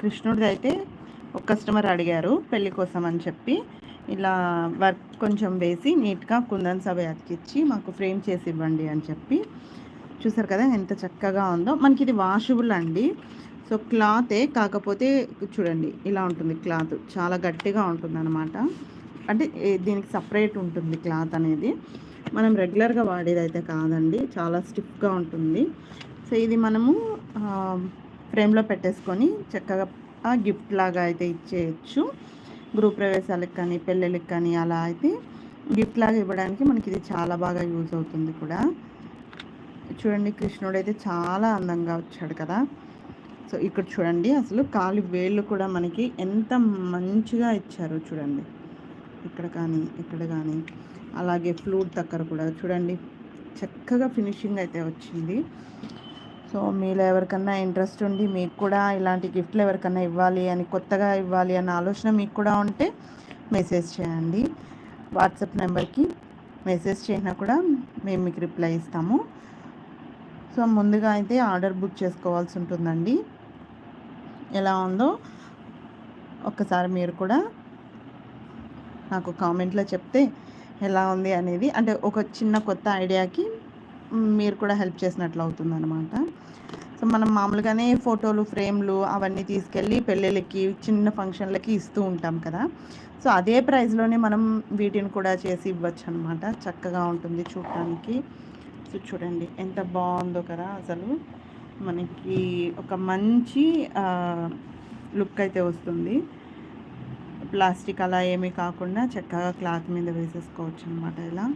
కృష్ణుడిది అయితే ఒక కస్టమర్ అడిగారు పెళ్ళి కోసం అని చెప్పి. ఇలా వర్క్ కొంచెం వేసి నీట్గా కుందన్ సభ అతికిచ్చి మాకు ఫ్రేమ్ చేసి ఇవ్వండి అని చెప్పి. చూసారు కదా ఎంత చక్కగా ఉందో. మనకి ఇది వాషబుల్ అండి. సో క్లాతే కాకపోతే చూడండి ఇలా ఉంటుంది క్లాత్. చాలా గట్టిగా ఉంటుంది అనమాట అంటే దీనికి సపరేట్ ఉంటుంది క్లాత్ అనేది. మనం రెగ్యులర్గా వాడేది అయితే కాదండి చాలా స్టిఫ్గా ఉంటుంది. సో ఇది మనము ఫ్రేమ్లో పెట్టేసుకొని చక్కగా గిఫ్ట్ లాగా అయితే ఇచ్చేయచ్చు. గ్రూప్ ప్రవేశాలకు కానీ పెళ్ళిళ్ళకి కానీ అలా అయితే గిఫ్ట్ లాగా ఇవ్వడానికి మనకి ఇది చాలా బాగా యూజ్ అవుతుంది కూడా. చూడండి కృష్ణుడు అయితే చాలా అందంగా వచ్చాడు కదా. సో ఇక్కడ చూడండి అసలు కాలి వేళ్ళు కూడా మనకి ఎంత మంచిగా ఇచ్చారు చూడండి. ఇక్కడ కానీ ఇక్కడ కానీ. అలాగే ఫ్లూట్ దగ్గర కూడా చూడండి. చక్కగా ఫినిషింగ్ అయితే వచ్చింది. సో మీలో ఎవరికన్నా ఇంట్రెస్ట్ ఉండి మీకు కూడా ఇలాంటి గిఫ్ట్లు ఎవరికన్నా ఇవ్వాలి అని కొత్తగా ఇవ్వాలి అన్న ఆలోచన మీకు కూడా ఉంటే మెసేజ్ చేయండి. వాట్సాప్ నెంబర్కి మెసేజ్ చేసినా కూడా మేము మీకు రిప్లై ఇస్తాము. సో ముందుగా అయితే ఆర్డర్ బుక్ చేసుకోవాల్సి ఉంటుందండి. ఎలా ఉందో ఒక్కసారి మీరు కూడా నాకు కామెంట్లో చెప్తే ఎలా ఉంది అనేది అంటే ఒక చిన్న కొత్త ఐడియాకి మీరు కూడా హెల్ప్ చేసినట్లు అవుతుంది అనమాట సో మనం మామూలుగానే ఫోటోలు ఫ్రేమ్లు అవన్నీ తీసుకెళ్ళి పెళ్ళిళ్ళకి చిన్న ఫంక్షన్లకి ఇస్తూ ఉంటాం కదా. సో అదే ప్రైస్లోనే మనం వీటిని కూడా చేసి ఇవ్వచ్చు అనమాట చక్కగా ఉంటుంది చూడటానికి. సో చూడండి ఎంత బాగుందో కదా అసలు. మనకి ఒక మంచి లుక్ అయితే వస్తుంది. ప్లాస్టిక్ అలా ఏమీ కాకుండా చక్కగా క్లాత్ మీద వేసేసుకోవచ్చు అనమాట ఇలా.